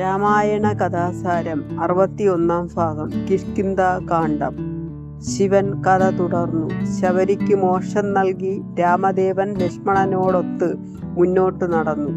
രാമായണ കഥാസാരം അറുപത്തിയൊന്നാം ഭാഗം. കിഷ്കിന്ത കാണ്ഡം. ശിവൻ കഥ തുടർന്നു. ശബരിക്ക് മോക്ഷം നൽകി രാമദേവൻ ലക്ഷ്മണനോടൊത്ത് മുന്നോട്ട് നടന്നു.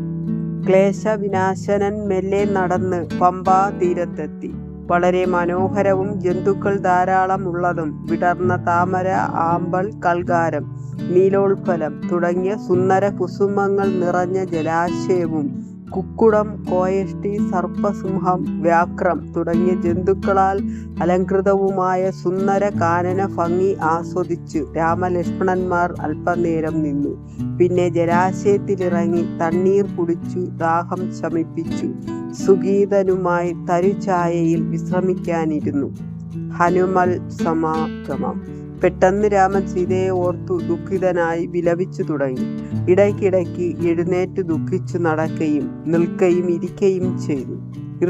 ക്ലേശവിനാശനൻ മെല്ലെ നടന്ന് പമ്പാ തീരത്തെത്തി. വളരെ മനോഹരവും ജന്തുക്കൾ ധാരാളം ഉള്ളതും വിടർന്ന താമര ആമ്പൽ കൽകാരം നീലോത്ഫലം തുടങ്ങിയ സുന്ദര കുസുമങ്ങൾ നിറഞ്ഞ ജലാശയവും കുക്കുടം കോയഷ്ടി സർപ്പസിംഹം വ്യാക്രം തുടങ്ങിയ ജന്തുക്കളാൽ അലങ്കൃതവുമായ സുന്ദര കാനന ഭംഗി ആസ്വദിച്ചു രാമലക്ഷ്മണന്മാർ അല്പനേരം നിന്നു. പിന്നെ ജലാശയത്തിലിറങ്ങി തണ്ണീർ കുടിച്ചു ദാഹം ശമിപ്പിച്ചു. സുഗീതനുമായി തരുചായയിൽ വിശ്രമിക്കാനിരുന്നു. ഹനുമൽ സമാഗമം. പെട്ടെന്ന് രാമൻ സീതയെ ഓർത്തു ദുഃഖിതനായി വിലപിച്ചു തുടങ്ങി. ഇടയ്ക്കിടയ്ക്ക് എഴുന്നേറ്റ് ദുഃഖിച്ചു നടക്കുകയും നിൽക്കുകയും ഇരിക്കുകയും ചെയ്തു.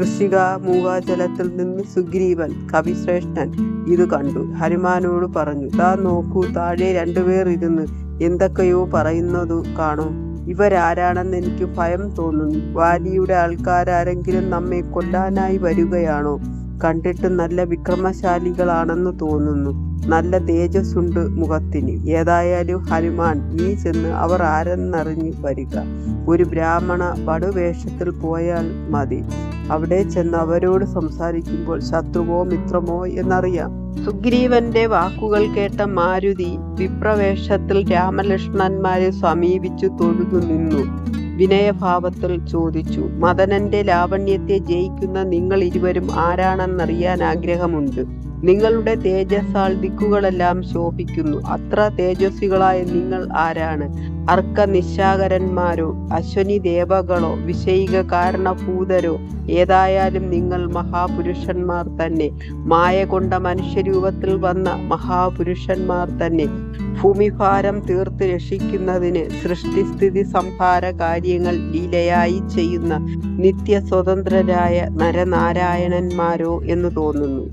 ഋഷിക മൂകാജലത്തിൽ നിന്ന് സുഗ്രീവൻ കവിശ്രേഷ്ഠൻ ഇത് കണ്ടു. ഹനുമാനോട് പറഞ്ഞു താ നോക്കൂ താഴെ രണ്ടുപേർ ഇരുന്ന് എന്തൊക്കെയോ പറയുന്നതു കാണൂ. ഇവരാരാണെന്ന് എനിക്ക് ഭയം തോന്നുന്നു. വാലിയുടെ ആൾക്കാരാരെങ്കിലും നമ്മെ കൊല്ലാനായി വരികയാണോ? കണ്ടിട്ട് നല്ല വിക്രമശാലികളാണെന്ന് തോന്നുന്നു. നല്ല തേജസ്സുണ്ട് മുഖത്തിന്. ഏതായാലും ഹനുമാൻ നീ ചെന്ന് അവർ ആരെന്നറിഞ്ഞ് വരിക. ഒരു ബ്രാഹ്മണ വടുവേഷത്തിൽ പോയാൽ മതി. അവിടെ ചെന്ന് അവരോട് സംസാരിക്കുമ്പോൾ ശത്രുവോ മിത്രമോ എന്നറിയാം. സുഗ്രീവന്റെ വാക്കുകൾ കേട്ട മാരുതി വിപ്രവേഷത്തിൽ രാമലക്ഷ്മണന്മാരെ സമീപിച്ചു തൊഴുതു നിന്നു. വിനയഭാവത്തിൽ ചോദിച്ചു മദനന്റെ ലാവണ്യത്തെ ജയിക്കുന്ന നിങ്ങൾ ഇരുവരും ആരാണെന്നറിയാൻ ആഗ്രഹമുണ്ട്. നിങ്ങളുടെ തേജസ്സാൽ ദിക്കുകളെല്ലാം ശോഭിക്കുന്നു. അത്ര തേജസ്വികളായ നിങ്ങൾ ആരാണ്? അർക്ക നിശാകരന്മാരോ അശ്വനി ദേവകളോ വിഷയിക കാരണഭൂതരോ? ഏതായാലും നിങ്ങൾ മഹാപുരുഷന്മാർ തന്നെ. മായ കൊണ്ട മനുഷ്യരൂപത്തിൽ വന്ന മഹാപുരുഷന്മാർ തന്നെ ഭൂമിഭാരം തീർത്ത് രക്ഷിക്കുന്നതിന് സൃഷ്ടിസ്ഥിതി സംഹാര കാര്യങ്ങൾ ലീലയായി ചെയ്യുന്ന നിത്യസ്വതന്ത്രരായ നരനാരായണന്മാരോ എന്ന് തോന്നുന്നു.